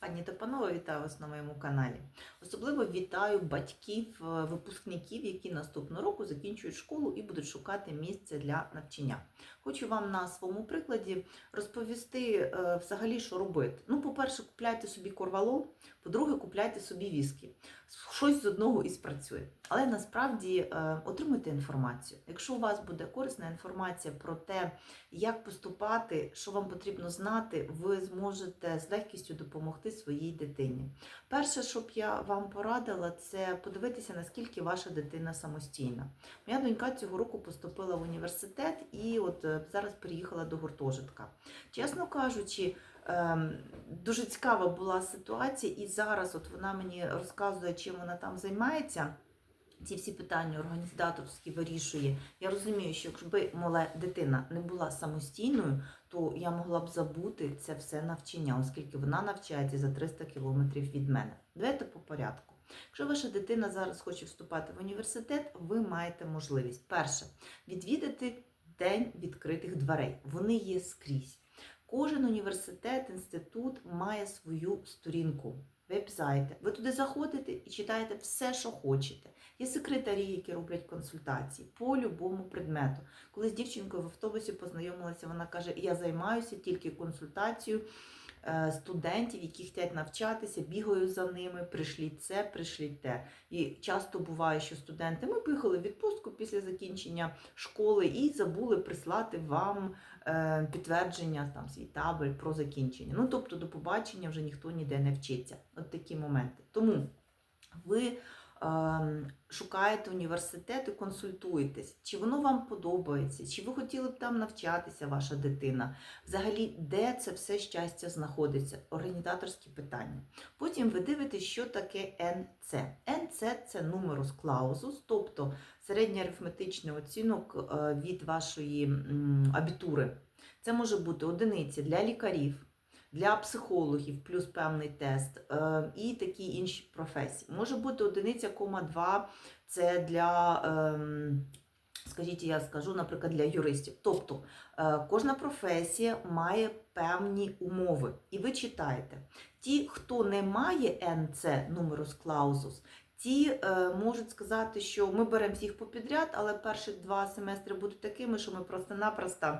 Пані та панове, вітаю вас на моєму каналі. Особливо вітаю батьків, е, випускників, які наступного року закінчують школу і будуть шукати місце для навчання. Хочу вам на своєму прикладі розповісти е, взагалі, що робити. Ну, по-перше, купляйте собі корвалол, по-друге, купляйте собі віскі. Щось з одного і спрацює. Але насправді е, отримуйте інформацію. Якщо у вас буде корисна інформація про те, як поступати, що вам потрібно знати, ви зможете з легкістю допомогти своїй дитині. Перше, що б я вам порадила, це подивитися, наскільки ваша дитина самостійна. Моя донька цього року поступила в університет і от е, зараз переїхала до гуртожитка. Чесно кажучи, дуже цікава була ситуація, і зараз от вона мені розказує, чим вона там займається. Ці всі питання організаторські вирішує. Я розумію, що якби моя дитина не була самостійною, то я могла б забути це все навчання, оскільки вона навчається за 300 кілометрів від мене. Давайте по порядку. Якщо ваша дитина зараз хоче вступати в університет, ви маєте можливість перше відвідати день відкритих дверей. Вони є скрізь. Кожен університет, інститут має свою сторінку. Веб-сайти. Ви туди заходите і читаєте все, що хочете. Є секретарі, які роблять консультації по любому предмету. Коли з дівчинкою в автобусі познайомилася, вона каже: Я займаюся тільки консультацією е, студентів, які хочуть навчатися, бігаю за ними, пришліть це, пришліть те. І часто буває, що студенти ми поїхали в відпустку після закінчення школи і забули прислати вам підтвердження, там свій табель про закінчення. Ну тобто до побачення вже ніхто ніде не вчиться. От такі моменти. Тому ви шукаєте університет і консультуєтесь, чи воно вам подобається, чи ви хотіли б там навчатися, ваша дитина. Взагалі, де це все щастя знаходиться? Організаторські питання. Потім ви дивитесь, що таке НЦ. НЦ це numerus clausus, тобто середній арифметичний оцінок е, від вашої абітури. Це може бути одиниці для лікарів, для психологів, плюс певний тест, е, і такі інші професії. Може бути одиниця, кома 2 це для, ем, скажіть, я скажу, наприклад, для юристів. Тобто е, кожна професія має певні умови. І ви читаєте. Ті, хто не має НЦ, numerus clausus, Ті е, можуть сказати, що ми беремо всіх попідряд, але перші два семестри будуть такими, що ми просто-напросто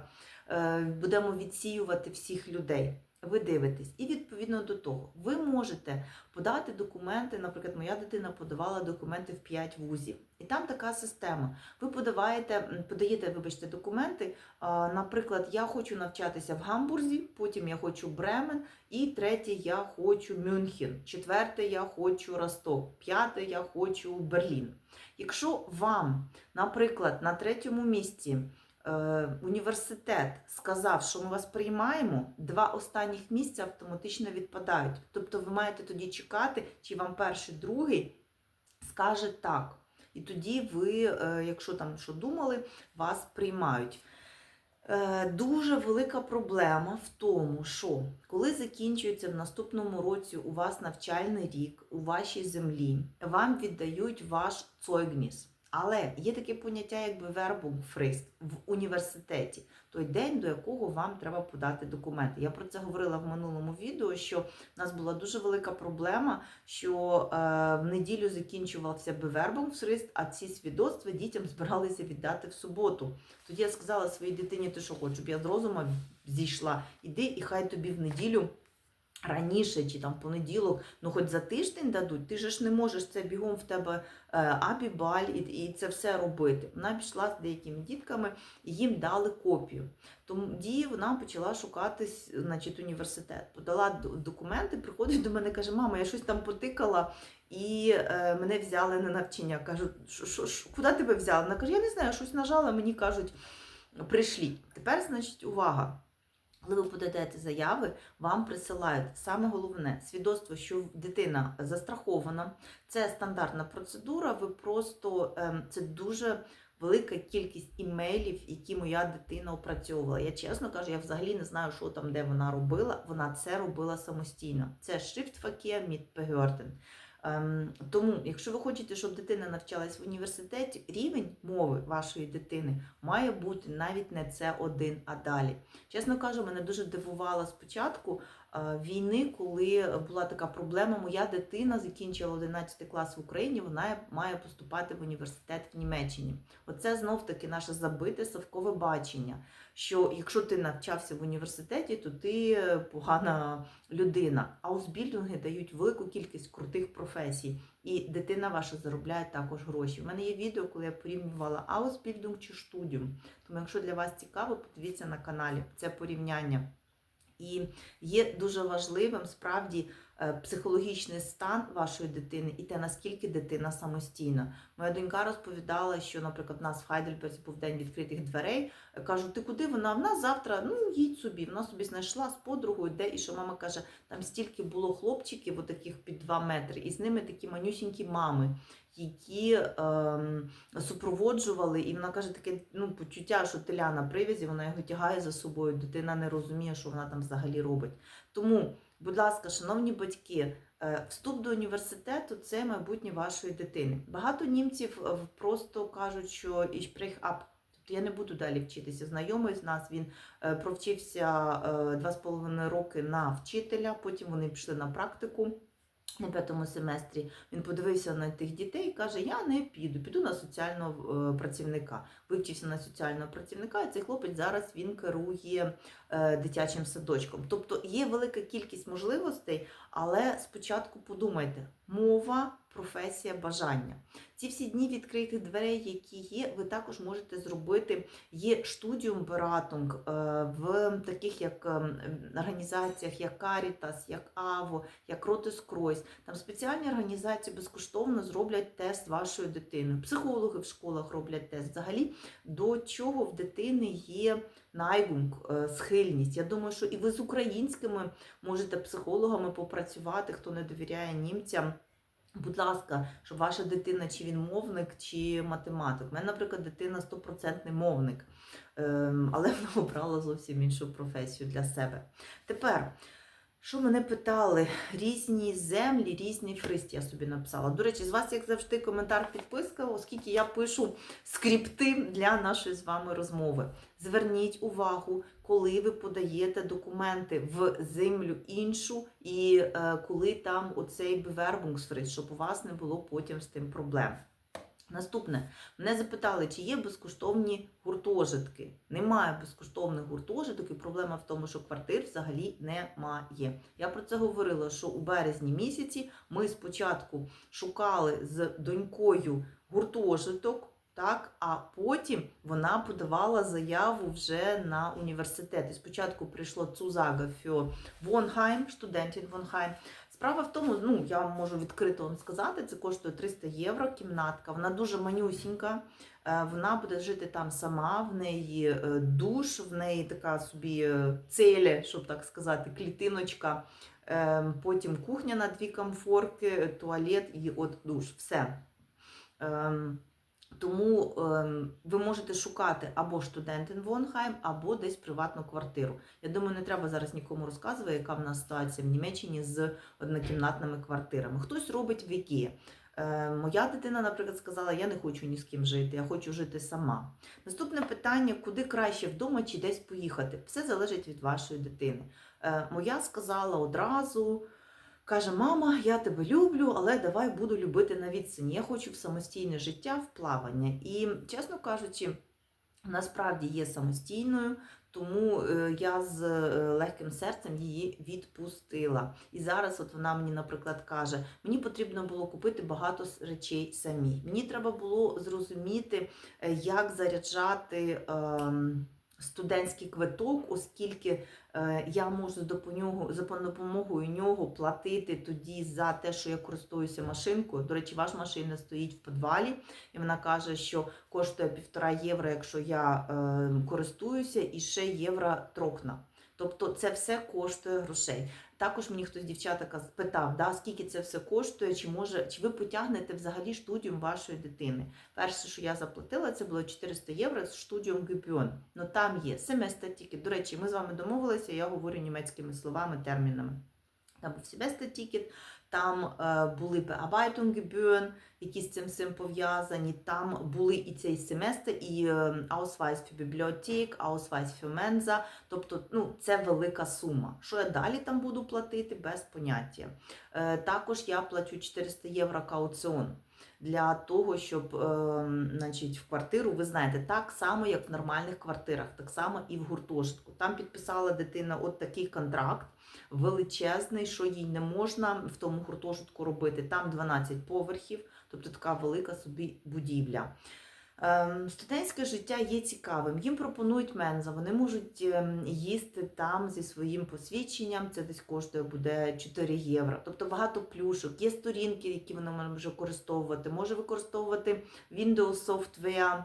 будемо відсіювати всіх людей. Ви дивитесь, і відповідно до того, ви можете подати документи. Наприклад, моя дитина подавала документи в 5 вузів, і там така система. Ви подаваєте, подаєте, вибачте, документи. Наприклад, я хочу навчатися в Гамбурзі, потім я хочу Бремен, і третє я хочу Мюнхен, четверте я хочу Росток, п'яте я хочу Берлін. Якщо вам, наприклад, на третьому місці університет сказав, що ми вас приймаємо, два останніх місця автоматично відпадають. Тобто ви маєте тоді чекати, чи вам перший, другий скаже так. І тоді ви, е, якщо там що думали, вас приймають. Е, Дуже велика проблема в тому, що коли закінчується в наступному році у вас навчальний рік у вашій землі, вам віддають ваш цойгніс. Але є таке поняття, якби вербумфрист в університеті, той день, до якого вам треба подати документи. Я про це говорила в минулому відео, що в нас була дуже велика проблема, що е, в неділю закінчувався би вербумфрист, а ці свідоцтва дітям збиралися віддати в суботу. Тоді я сказала своїй дитині, ти що щоб я з розуму зійшла, іди і хай тобі в неділю. Раніше чи там понеділок, ну хоч за тиждень дадуть, ти же ж не можеш це бігом в тебе е, абібаль і, і це все робити. Вона пішла з деякими дітками, і їм дали копію. Тоді вона почала шукати значить, університет. Подала документи, приходить до мене, каже: мама, я щось там потикала і е, мене взяли на навчання. Кажу, «Що- що- що- куди тебе взяли? Вона каже, я не знаю, щось нажала, мені кажуть, прийшліть. Тепер, значить, увага. Коли ви подаєте заяви, вам присилають саме головне свідоцтво, що дитина застрахована. Це стандартна процедура. Ви просто ем, це дуже велика кількість імейлів, які моя дитина опрацьовувала. Я чесно кажу, я взагалі не знаю, що там, де вона робила. Вона це робила самостійно. Це Behörden. Ем, тому, якщо ви хочете, щоб дитина навчалась в університеті, рівень мови вашої дитини має бути навіть не це один, а далі. Чесно кажу, мене дуже дивувало спочатку, війни, коли була така проблема. Моя дитина закінчила 11 клас в Україні, вона має поступати в університет в Німеччині. Оце знов таки наше забите совкове бачення. Що якщо ти навчався в університеті, то ти е, погана людина. Аусбільдинги дають велику кількість крутих професій, і дитина ваша заробляє також гроші. У мене є відео, коли я порівнювала аусбільдинг чи штудіум. Тому, якщо для вас цікаво, подивіться на каналі це порівняння. І є дуже важливим справді е, психологічний стан вашої дитини і те, наскільки дитина самостійна. Моя донька розповідала, що, наприклад, у нас в Хайдельберзі був день відкритих дверей. Е, Кажу, ти куди вона? В нас завтра, ну їдь собі. Вона собі знайшла з подругою, де і що мама каже, там стільки було хлопчиків, отаких під 2 метри, і з ними такі манюсінькі мами. Які ем, супроводжували, і вона каже таке ну, почуття, що теля на привязі, вона його тягає за собою, дитина не розуміє, що вона там взагалі робить. Тому, будь ласка, шановні батьки, е, вступ до університету це майбутнє вашої дитини. Багато німців е, просто кажуть, що ich ab. Тобто я не буду далі вчитися. Знайомий з нас він е, провчився е, з половиною роки на вчителя, потім вони пішли на практику. На п'ятому семестрі він подивився на тих дітей і каже: Я не піду, піду на соціального е, працівника. Вивчився на соціального працівника, і цей хлопець зараз він керує е, дитячим садочком. Тобто є велика кількість можливостей, але спочатку подумайте: мова, професія, бажання. Ці всі дні відкритих дверей, які є, ви також можете зробити. Є штудіум Бератунг е, в таких як ем, організаціях, як Caritas, як АВО, як Ротис Кройс. Там спеціальні організації безкоштовно зроблять тест вашої дитини. Психологи в школах роблять тест. Взагалі, до чого в дитини є найгунг, е, схильність. Я думаю, що і ви з українськими можете психологами попрацювати, хто не довіряє німцям. Будь ласка, щоб ваша дитина, чи він мовник, чи математик. У мене, наприклад, дитина 100% мовник, ем, але вона обрала зовсім іншу професію для себе. Тепер, що мене питали? Різні землі, різні фристи я собі написала. До речі, з вас, як завжди, коментар підписка, оскільки я пишу скрипти для нашої з вами розмови. Зверніть увагу, коли ви подаєте документи в землю іншу, і е, коли там оцей бевербунгсфрист, щоб у вас не було потім з тим проблем. Наступне, мене запитали, чи є безкоштовні гуртожитки. Немає безкоштовних гуртожиток, і проблема в тому, що квартир взагалі немає. Я про це говорила, що у березні місяці ми спочатку шукали з донькою гуртожиток. Так, а потім вона подавала заяву вже на університет. І спочатку прийшло Цузага für Вонхайм, студентів Вонхайм. Справа в тому, ну я можу відкрито вам сказати, це коштує 300 євро кімнатка. Вона дуже манюсінька. е, Вона буде жити там сама, в неї е, душ, в неї така собі е, целі, щоб так сказати, клітиночка. Е, Потім кухня на дві комфорки, туалет і от душ. Все. Тому ем, ви можете шукати або студентин Вонхайм, або десь приватну квартиру. Я думаю, не треба зараз нікому розказувати, яка в нас ситуація в Німеччині з однокімнатними квартирами. Хтось робить в Ікеї. Е, моя дитина, наприклад, сказала, я не хочу ні з ким жити, я хочу жити сама. Наступне питання: куди краще вдома чи десь поїхати? Все залежить від вашої дитини. Е, моя сказала одразу. Каже, мама, я тебе люблю, але давай буду любити на відстані. Я хочу в самостійне життя, в плавання. І, чесно кажучи, насправді є самостійною, тому е, я з е, легким серцем її відпустила. І зараз от вона мені, наприклад, каже: мені потрібно було купити багато речей самі. Мені треба було зрозуміти, е, як заряджати. ем, Студентський квиток, оскільки е, я можу за допомогою, нього платити тоді за те, що я користуюся машинкою. До речі, ваша машина стоїть в підвалі, і вона каже, що коштує півтора євро, якщо я е, користуюся, і ще євро трокна. Тобто це все коштує грошей. Також мені хтось дівчата спитав, да, скільки це все коштує, чи може, чи ви потягнете взагалі студіум вашої дитини. Перше, що я заплатила, це було 400 євро з студіум Гюпіон. Ну там є семестр тільки. До речі, ми з вами домовилися, я говорю німецькими словами, термінами. там був Семестр-тікет, там е, були Bearbeitungsgebühren, які з цим всім пов'язані. Там були і цей семестр, і е, Ausweis für Bibliothek, Ausweis für Mensa. Тобто, ну, це велика сума. Що я далі там буду платити, без поняття. Е, також я плачу 400 євро кауціон. Для того, щоб е, значить, в квартиру, ви знаєте, так само, як в нормальних квартирах, так само і в гуртожитку. Там підписала дитина от такий контракт величезний, що їй не можна в тому гуртожитку робити. Там 12 поверхів, тобто така велика собі будівля. Ем, Студентське життя є цікавим. Їм пропонують менза, вони можуть ем, їсти там зі своїм посвідченням. Це десь коштує буде 4 євро. Тобто багато плюшок. Є сторінки, які вона може використовувати. Може використовувати Windows Software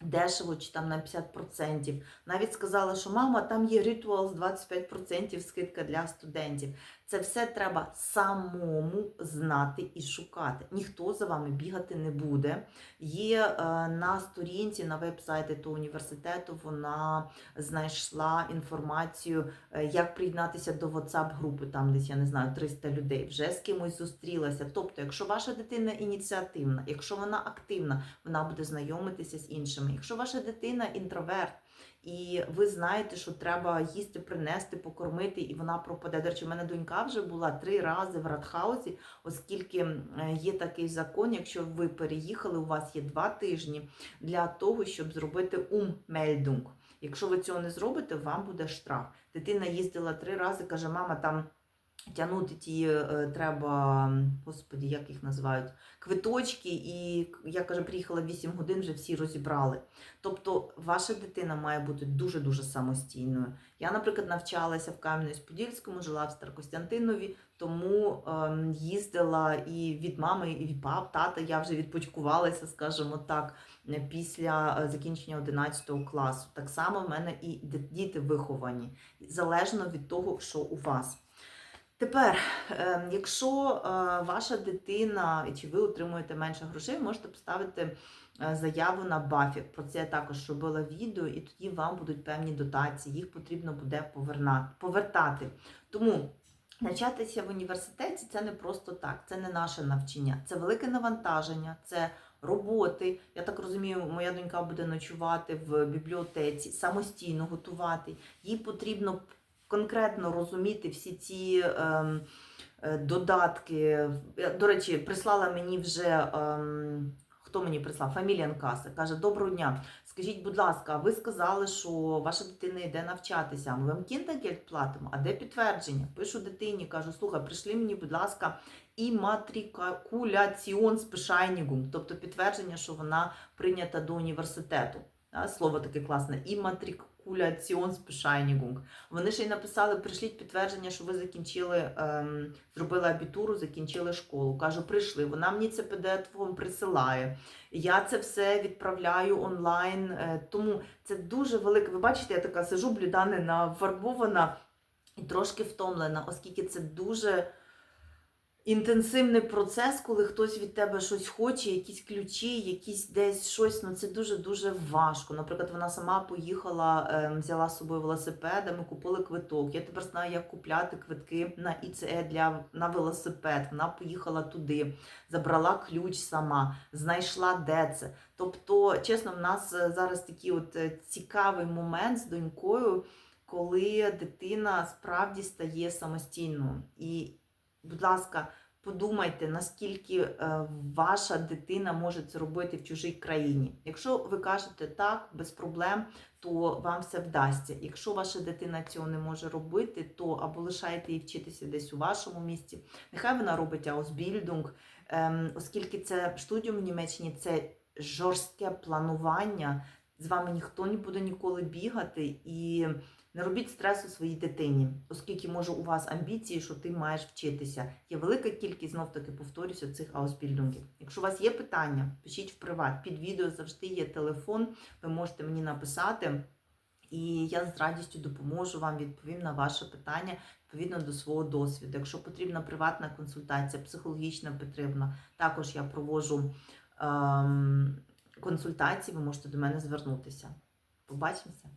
дешево чи там на 50%. Навіть сказала, що мама, там є ритуал з 25% скидка для студентів. Це все треба самому знати і шукати. Ніхто за вами бігати не буде. Є е, на сторінці, на веб-сайті того університету, вона знайшла інформацію, е, як приєднатися до WhatsApp-групи, там десь, я не знаю, 300 людей, вже з кимось зустрілася. Тобто, якщо ваша дитина ініціативна, якщо вона активна, вона буде знайомитися з іншими. Якщо ваша дитина інтроверт, і ви знаєте, що треба їсти, принести, покормити, і вона пропаде. До речі, в мене донька вже була три рази в Радхаусі, оскільки є такий закон, якщо ви переїхали, у вас є два тижні для того, щоб зробити уммельдунг. Якщо ви цього не зробите, вам буде штраф. Дитина їздила три рази, каже, мама, там тягнути ті е, треба, господі, як їх називають, квиточки, і я каже, приїхала 8 годин, вже всі розібрали. Тобто ваша дитина має бути дуже-дуже самостійною. Я, наприклад, навчалася в Кам'янець-Подільському, жила в Старокостянтинові, тому ем, їздила і від мами, і від пап, тата. Я вже відпочкувалася, скажімо так, після е, закінчення 11 класу. Так само в мене і діти виховані, залежно від того, що у вас. Тепер, е, якщо е, ваша дитина чи ви отримуєте менше грошей, можете поставити е, заяву на Бафік. Про це я також робила відео, і тоді вам будуть певні дотації, їх потрібно буде повертати. Тому навчатися в університеті це не просто так, це не наше навчання, це велике навантаження, це роботи. Я так розумію, моя донька буде ночувати в бібліотеці, самостійно готувати. Їй потрібно конкретно розуміти всі ці. ем, е, Додатки, до речі, прислала мені вже ем, хто мені прислав? Фаміліан Каса. Каже: Доброго дня. Скажіть, будь ласка, ви сказали, що ваша дитина йде навчатися. Ми вам кіндагельд платимо. А де підтвердження? Пишу дитині, кажу, слухай, прийшли мені, будь ласка, іматрикуляціон спешайнігум, тобто підтвердження, що вона прийнята до університету. Слово таке класне. Іматрикуляціон спешайнігунг. Вони ще й написали: прийшліть підтвердження, що ви закінчили, ем, зробили абітуру, закінчили школу. Кажу, прийшли. Вона мені це PDF присилає. Я це все відправляю онлайн. е, Тому це дуже велике. Ви бачите, я така сижу, блюдане нафарбована і трошки втомлена, оскільки це дуже. Інтенсивний процес, коли хтось від тебе щось хоче, якісь ключі, якісь десь щось, ну це дуже-дуже важко. Наприклад, вона сама поїхала, ем, взяла з собою велосипед, ми купили квиток. Я тепер знаю, як купляти квитки на ІЦЕ для на велосипед. Вона поїхала туди, забрала ключ сама, знайшла де це. Тобто, чесно, в нас е, зараз такий от е, цікавий момент з донькою, коли дитина справді стає самостійною. І будь ласка, подумайте, наскільки е, ваша дитина може це робити в чужій країні. Якщо ви кажете так, без проблем, то вам все вдасться. Якщо ваша дитина цього не може робити, то або лишайте її вчитися десь у вашому місці. Нехай вона робить аусбільдунг, ем, оскільки це штудіум в Німеччині це жорстке планування. З вами ніхто не буде ніколи бігати і не робіть стресу своїй дитині, оскільки може у вас амбіції, що ти маєш вчитися. Є велика кількість, знов таки повторюся, цих аусбільдингів. Якщо у вас є питання, пишіть в приват. Під відео завжди є телефон, ви можете мені написати. І я з радістю допоможу вам, відповім на ваше питання відповідно до свого досвіду. Якщо потрібна приватна консультація, психологічна потрібна, також я проводжу ем, консультації, ви можете до мене звернутися. Побачимося!